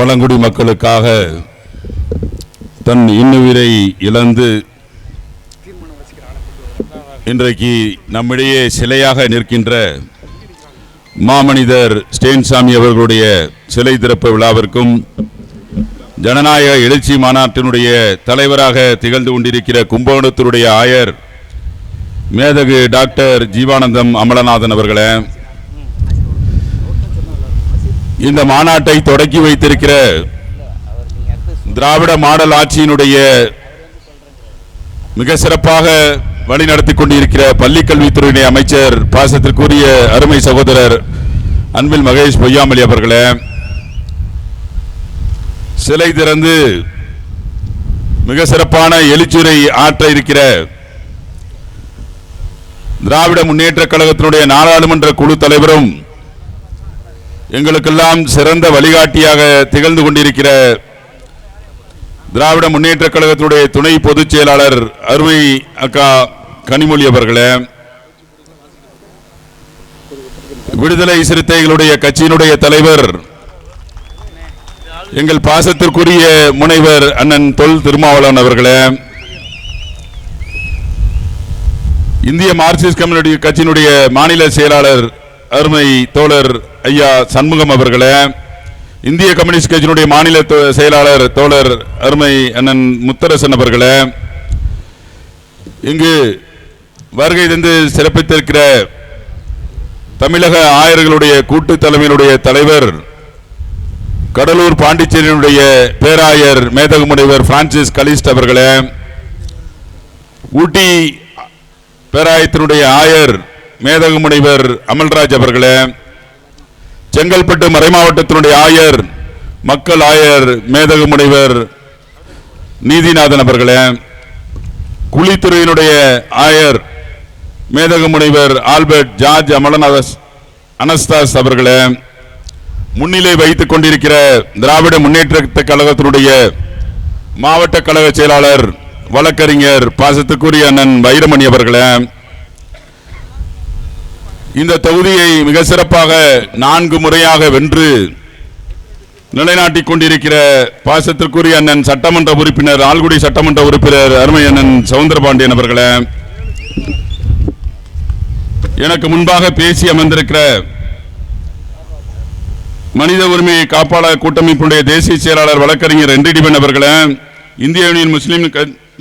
பழங்குடி மக்களுக்காக தன் இன்னுயிரை இழந்து இன்றைக்கு நம்மிடையே சிலையாக நிற்கின்ற மாமனிதர் ஸ்டேன்சாமி அவர்களுடைய சிலை திறப்பு விழாவிற்கும் ஜனநாயக எழுச்சி மாநாட்டினுடைய தலைவராக திகழ்ந்து கொண்டிருக்கிற கும்பகோணத்தினுடைய ஆயர் மேதகு டாக்டர் ஜீவானந்தம் அமலநாதன் அவர்களை இந்த மாநாட்டை தொடக்கி வைத்திருக்கிற திராவிட மாடல் ஆட்சியினுடைய மிக சிறப்பாக வழிநடத்தி கொண்டிருக்கிற பள்ளி கல்வித்துறையினுடைய அமைச்சர் பாசத்திற்குரிய அருமை சகோதரர் அன்பில் மகேஷ் பொய்யாமலி அவர்களே சிலை திறந்து மிக சிறப்பான எழுச்சுரை ஆற்ற இருக்கிற திராவிட முன்னேற்ற கழகத்தினுடைய நாடாளுமன்ற குழு தலைவரும் எங்களுக்கெல்லாம் சிறந்த வழிகாட்டியாக திகழ்ந்து கொண்டிருக்கிற திராவிட முன்னேற்ற கழகத்தினுடைய துணை பொதுச் செயலாளர் அருமை அக்கா கனிமொழி அவர்களே விடுதலை சிறுத்தைகளுடைய கட்சியினுடைய தலைவர் எங்கள் பாசத்திற்குரிய முனைவர் அண்ணன் தொல் திருமாவளவன் அவர்களே இந்திய மார்க்சிஸ்ட் கம்யூனிஸ்ட் கட்சியினுடைய மாநில செயலாளர் அருமை தோழர் ஐயா சண்முகம் அவர்களே இந்திய கம்யூனிஸ்ட் கட்சியினுடைய மாநில செயலாளர் தோழர் அருமை அண்ணன் முத்தரசன் அவர்களே இங்கு வருகை தந்து சிறப்பித்திருக்கிற தமிழக ஆயர்களுடைய கூட்டு தலைமையினுடைய தலைவர் கடலூர் பாண்டிச்சேரியினுடைய பேராயர் மேதகு முனைவர் பிரான்சிஸ் கலிஸ்ட் அவர்களே ஊட்டி பேராயத்தினுடைய ஆயர் மேதகு முனைவர் அமல்ராஜ் அவர்களே செங்கல்பட்டு மறைமாவட்டத்தினுடைய ஆயர் மக்கள் ஆயர் மேதகு முனைவர் நீதிநாதன் அவர்களே குழித்துறையினுடைய ஆயர் மேதகு முனைவர் ஆல்பர்ட் ஜார்ஜ் அமலநாதஸ் அனஸ்தாஸ் அவர்களே முன்னிலை வைத்துக் கொண்டிருக்கிற திராவிட முன்னேற்ற கழகத்தினுடைய மாவட்ட கழக செயலாளர் வழக்கறிஞர் பாசத்துக்குரிய அண்ணன் வைரமணி அவர்களே இந்த தொகுதியை மிக சிறப்பாக நான்கு முறையாக வென்று நிலைநாட்டிக் கொண்டிருக்கிற பாசத்திற்குரிய அண்ணன் சட்டமன்ற உறுப்பினர் ஆல்குடி சட்டமன்ற உறுப்பினர் அருமை அண்ணன் சவுந்தரபாண்டியன் அவர்களே எனக்கு முன்பாக பேசி அமர்ந்திருக்கிற மனித உரிமை காப்பாளர் கூட்டமைப்பினுடைய தேசிய செயலாளர் வழக்கறிஞர் என்டிடிபன் அவர்களே இந்திய யூனியன் முஸ்லீம்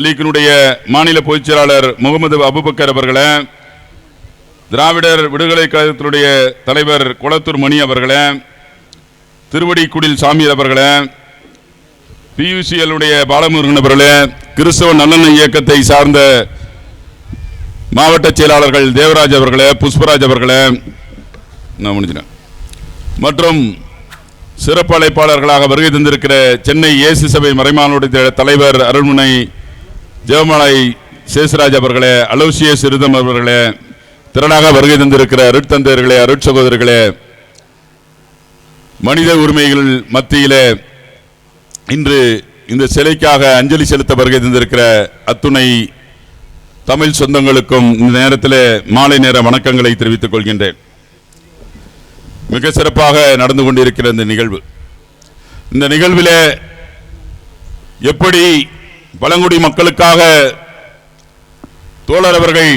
லீக்கினுடைய மாநில பொதுச் செயலாளர் முகமது அபுபக்கர் அவர்களே திராவிடர் விடுதலை கழகத்தினுடைய தலைவர் குளத்தூர் மணி அவர்களே திருவடிக்குடில் சாமி அவர்களே பியூசிஎல்லுடைய பாலமுருகன் அவர்களே கிறிஸ்தவ நல்லெண்ண இயக்கத்தை சார்ந்த மாவட்ட செயலாளர்கள் தேவராஜ் அவர்களே புஷ்பராஜ் அவர்களே நான் முடிஞ்சினேன் மற்றும் சிறப்பு அழைப்பாளர்களாக வருகை தந்திருக்கிற சென்னை இயேசு சபை மறைமானுடைய தலைவர் அருள்முனை ஜெயமலை சேசுராஜ் அவர்களே அலோசிய சிறுதம் அவர்களே திரளாக வருகை தந்திருக்கிற அருட்தந்தையர்களே அருட்சகோதரர்களே மனித உரிமைகள் மத்தியிலே இன்று இந்த சிலைக்காக அஞ்சலி செலுத்த வருகை தந்திருக்கிற அத்துணை தமிழ் சொந்தங்களுக்கும் இந்த நேரத்தில் மாலை நேர வணக்கங்களை தெரிவித்துக் கொள்கின்றேன். மிக சிறப்பாக நடந்து கொண்டிருக்கிற இந்த நிகழ்வு. இந்த நிகழ்வில் எப்படி பழங்குடி மக்களுக்காக தோழர் அவர்கள்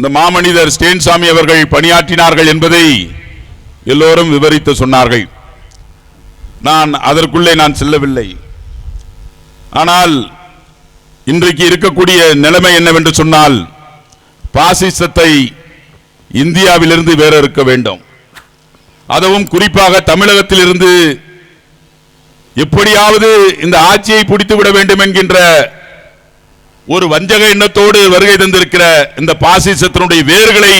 இந்த மாமனிதர் ஸ்டேன்சாமி அவர்கள் பணியாற்றினார்கள் என்பதை எல்லோரும் விவரித்து சொன்னார்கள். நான் அதற்குள்ளே நான் செல்லவில்லை. ஆனால் இன்றைக்கு இருக்கக்கூடிய நிலைமை என்னவென்று சொன்னால் பாசிசத்தை இந்தியாவிலிருந்து வேற இருக்க வேண்டும். அதுவும் குறிப்பாக தமிழகத்திலிருந்து எப்படியாவது இந்த ஆட்சியை பிடித்து விட வேண்டும் என்கின்ற ஒரு வஞ்சக எண்ணத்தோடு வருகை தந்திருக்கிற இந்த பாசிசத்தினுடைய வேர்களை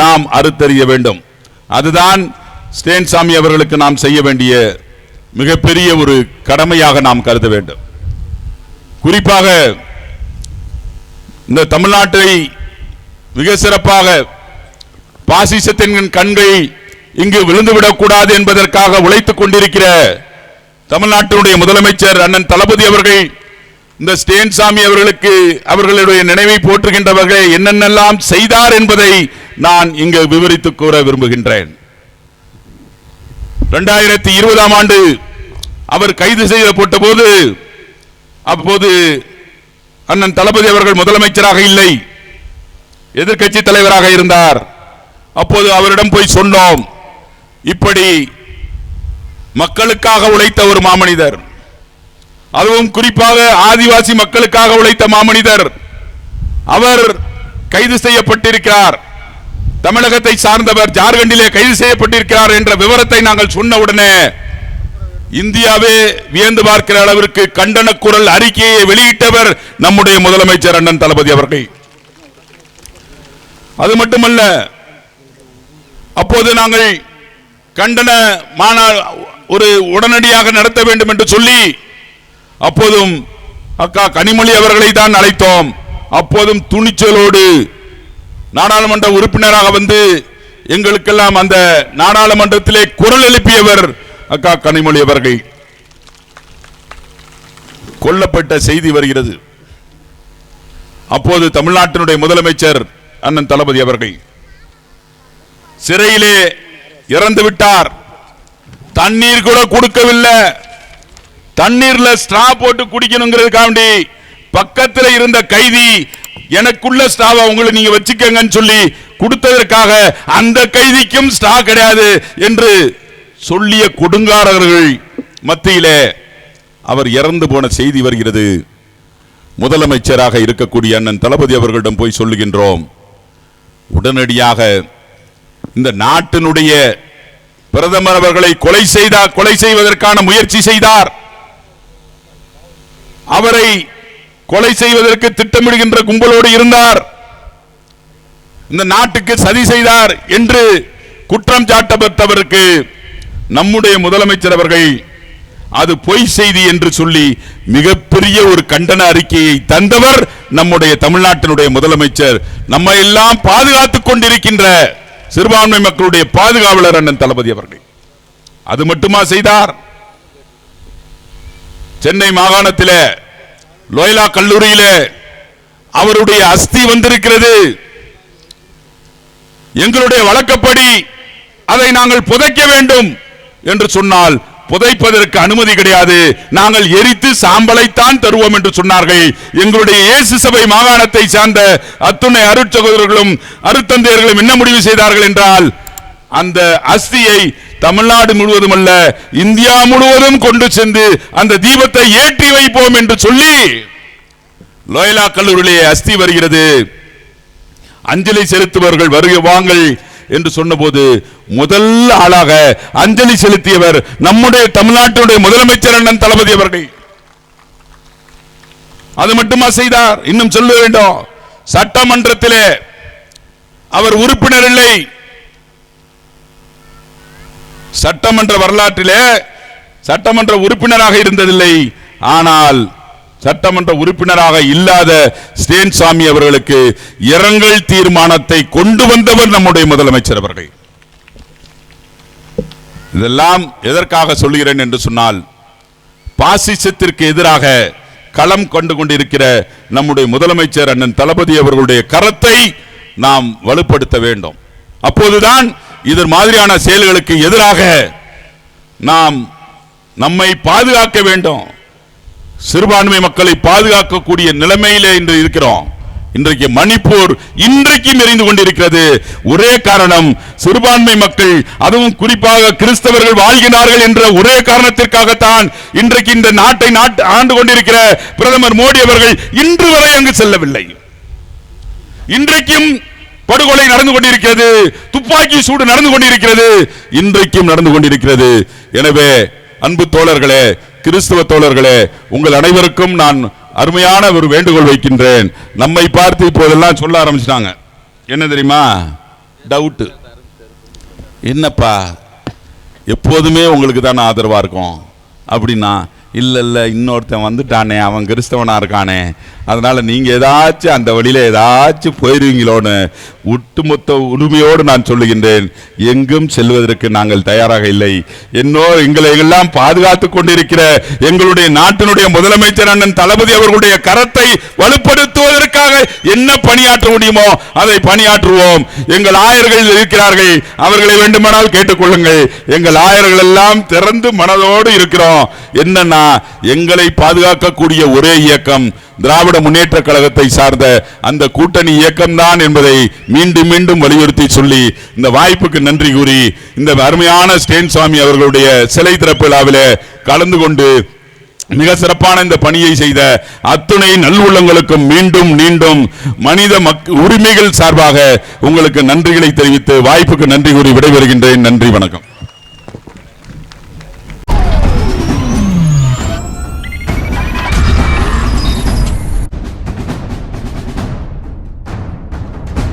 நாம் அறுத்தறிய வேண்டும். அதுதான் ஸ்டேன்சாமி அவர்களுக்கு நாம் செய்ய வேண்டிய மிகப்பெரிய ஒரு கடமையாக நாம் கருத வேண்டும். குறிப்பாக இந்த தமிழ்நாட்டை மிக சிறப்பாக பாசிசத்தின் கண்கள் இங்கு விழுந்துவிடக்கூடாது என்பதற்காக உழைத்துக் கொண்டிருக்கிற தமிழ்நாட்டினுடைய முதலமைச்சர் அண்ணன் தளபதி அவர்கள் இந்த ஸ்டேன்சாமி அவர்களுக்கு அவர்களுடைய நினைவை போற்றுகின்ற போற்றுகின்றவர்கள் என்னென்னலாம் செய்தார் என்பதை நான் இங்கு விவரித்து கூற விரும்புகின்றேன். ரெண்டாயிரத்தி இருபதாம் ஆண்டு அவர் கைது செய்யப்பட்ட போது அப்போது அண்ணன் தளபதி அவர்கள் முதலமைச்சராக இல்லை எதிர்க்கட்சி தலைவராக இருந்தார். அப்போது அவரிடம் போய் சொன்னோம் இப்படி மக்களுக்காக உழைத்த ஒரு மாமனிதர் அதுவும் குறிப்பாக ஆதிவாசி மக்களுக்காக உழைத்த மாமனிதர். அவர் கைது செய்யப்பட்டிருக்கிறார். தமிழகத்தை சார்ந்தவர் ஜார்க்கண்டிலே கைது செய்யப்பட்டிருக்கிறார் என்ற விவரத்தை நாங்கள் சொன்ன உடனே இந்தியாவே வியந்து பார்க்கிற அளவிற்கு கண்டன குரல் அறிக்கையை வெளியிட்டவர் நம்முடைய முதலமைச்சர் அண்ணன் தளபதி அவர்கள். அது மட்டுமல்ல அப்போது நாங்கள் கண்டன மாநாடு ஒரு உடனடியாக நடத்த வேண்டும் என்று சொல்லி அப்போதும் அக்கா கனிமொழி அவர்களை தான் அழைத்தோம். அப்போதும் துணிச்சலோடு நாடாளுமன்ற உறுப்பினராக வந்து எங்களுக்கெல்லாம் அந்த நாடாளுமன்றத்திலே குரல் எழுப்பியவர் அக்கா கனிமொழி அவர்கள். கொல்லப்பட்ட செய்தி வருகிறது. அப்போது தமிழ்நாட்டினுடைய முதலமைச்சர் அண்ணன் தளபதி அவர்கள் சிறையிலே இறந்து விட்டார் தண்ணீர் கூட கொடுக்கவில்லை. தண்ணீர்ல ஸ்ட்ரா போட்டு குடிக்கணுங்கிறதுக்காண்டி பக்கத்தில் இருந்த கைதி எனக்குள்ள ஸ்ட்ராவை உங்களை நீங்க வச்சுக்கங்கன்னு சொல்லி கொடுத்ததற்காக அந்த கைதிக்கும் ஸ்டா கிடையாது என்று சொல்லிய கொடுங்காரர்கள் மத்தியிலே அவர் இறந்து போன செய்தி வருகிறது. முதலமைச்சராக இருக்கக்கூடிய அண்ணன் தளபதி அவர்களிடம் போய் சொல்லுகின்றோம். உடனடியாக இந்த நாட்டினுடைய பிரதமர் அவர்களை கொலை செய்தார் கொலை செய்வதற்கான முயற்சி செய்தார். அவரை கொலை செய்வதற்கு திட்டமிடுகின்ற கும்பலோடு இருந்தார். இந்த நாட்டுக்கு சதி செய்தார் என்று குற்றம் சாட்டப்பட்டவருக்கு நம்முடைய முதலமைச்சர் அவர்கள் அது பொய் செய்தி என்று சொல்லி மிகப்பெரிய ஒரு கண்டன அறிக்கையை தந்தவர் நம்முடைய தமிழ்நாட்டினுடைய முதலமைச்சர். நம்ம எல்லாம் பாதுகாத்துக் கொண்டிருக்கின்ற சிறுபான்மை மக்களுடைய பாதுகாவலர் அண்ணன் தளபதி அவர்கள். அது மட்டுமா செய்தார்? சென்னை மாகாணத்திலே லோயலா கல்லூரியிலே அவருடைய அஸ்தி வந்திருக்கிறது. எங்களுடைய வழக்கப்படி அதை நாங்கள் புதைக்க வேண்டும் என்று சொன்னால் புதைப்பதற்கு அனுமதி கிடையாது. நாங்கள் எரித்து சாம்பலைத்தான் தருவோம் என்று சொன்னார்கள். எங்களுடைய இயேசு சபை மாகாணத்தை சார்ந்த அத்துணை அருட்சகோதரர்களும் அருத்தந்தையர்களும் என்ன முடிவு செய்தார்கள் என்றால் அந்த அஸ்தியை தமிழ்நாடு முழுவதும் அல்ல இந்தியா முழுவதும் கொண்டு சென்று அந்த தீபத்தை ஏற்றி வைப்போம் என்று சொல்லி லோயலா கல்லூரியிலே அஸ்தி வருகிறது. அஞ்சலி செலுத்துபவர்கள் வருக வாங்கள் என்று சொன்னபோது முதல் ஆளாக அஞ்சலி செலுத்தியவர் நம்முடைய தமிழ்நாட்டினுடைய முதலமைச்சர் அண்ணன் தளபதி அவர்கள். அது மட்டுமா செய்தார்? இன்னும் சொல்ல வேண்டும். சட்டமன்றத்திலே அவர் உறுப்பினர் இல்லை. சட்டமன்ற வரலாற்றிலே சட்டமன்ற உறுப்பினராக இருந்ததில்லை. ஆனால் சட்டமன்ற உறுப்பினராக இல்லாத ஸ்டேன்சாமி அவர்களுக்கு இரங்கல் தீர்மானத்தை கொண்டு வந்தவர் நம்முடைய முதலமைச்சர் அவர்கள். இதெல்லாம் எதற்காக சொல்கிறேன் என்று சொன்னால் பாசிசத்திற்கு எதிராக களம் கொண்டு கொண்டிருக்கிற நம்முடைய முதலமைச்சர் அண்ணன் தளபதி அவர்களுடைய கரத்தை நாம் வலுப்படுத்த வேண்டும். அப்போதுதான் இது மாதிரியான செயல்களுக்கு எதிராக நாம் நம்மை பாதுகாக்க வேண்டும். சிறுபான்மை மக்களை பாதுகாக்கக்கூடிய நிலைமையிலே இன்று இருக்கிறோம். இன்றைக்கு மணிப்பூர் இன்றைக்கும் எரிந்து கொண்டிருக்கிறது. ஒரே காரணம் சிறுபான்மை மக்கள் அதுவும் குறிப்பாக கிறிஸ்தவர்கள் வாழ்கிறார்கள் என்ற ஒரே காரணத்திற்காகத்தான் இன்றைக்கு இந்த நாட்டை நாட்டு ஆண்டு கொண்டிருக்கிற பிரதமர் மோடி அவர்கள் இன்று வரை அங்கு செல்லவில்லை. இன்றைக்கும் படுகொலை நடந்து கொண்டிருக்கிறது. துப்பாக்கி சூடு நடந்து கொண்டிருக்கிறது. இன்றைக்கும் நடந்து கொண்டிருக்கிறது. எனவே அன்பு தோழர்களே கிறிஸ்துவ தோழர்களே உங்கள் அனைவருக்கும் நான் அருமையான ஒரு வேண்டுகோள் வைக்கின்றேன். நம்மை பார்த்து இப்போதெல்லாம் சொல்ல ஆரம்பிச்சிட்டாங்க. என்ன தெரியுமா? டவுட்டு என்னப்பா? எப்போதுமே உங்களுக்கு தானே ஆதரவாக இருக்கும். அப்படின்னா இல்லை இல்லை இன்னொருத்தன் வந்துட்டானே அவன் கிறிஸ்தவனா இருக்கானே. அதனால நீங்க ஏதாச்சும் அந்த வழியில ஏதாச்சும் போயிருவீங்களோன்னு ஒட்டுமொத்த உரிமையோடு நான் சொல்லுகின்றேன். எங்கும் செல்வதற்கு நாங்கள் தயாராக இல்லை. என்னோ எங்களை எல்லாம் பாதுகாத்து கொண்டிருக்கிற எங்களுடைய நாட்டினுடைய முதலமைச்சர் அண்ணன் தளபதி அவர்களுடைய கரத்தை வலுப்படுத்துவதற்காக என்ன பணியாற்ற முடியுமோ அதை பணியாற்றுவோம். எங்கள் ஆயர்கள் இருக்கிறார்கள். அவர்களை வேண்டுமானால் கேட்டுக்கொள்ளுங்கள். எங்கள் ஆயர்கள் எல்லாம் திறந்து மனதோடு இருக்கிறோம். என்னன்னா எங்களை பாதுகாக்கக்கூடிய ஒரே இயக்கம் திராவிட முன்னேற்ற கழகத்தை சார்ந்த அந்த கூட்டணி இயக்கம்தான் என்பதை மீண்டும் மீண்டும் வலியுறுத்தி சொல்லி இந்த வாய்ப்புக்கு நன்றி கூறி இந்த அருமையான ஸ்டேன் சுவாமி அவர்களுடைய சிலை திறப்பு விழாவில் கலந்து கொண்டு மிக சிறப்பான இந்த பணியை செய்த அத்துணை நல்லுள்ளங்களுக்கும் மீண்டும் மீண்டும் மனித மக் உரிமைகள் சார்பாக உங்களுக்கு நன்றிகளை தெரிவித்து வாய்ப்புக்கு நன்றி கூறி விடைபெறுகின்றேன். நன்றி வணக்கம்.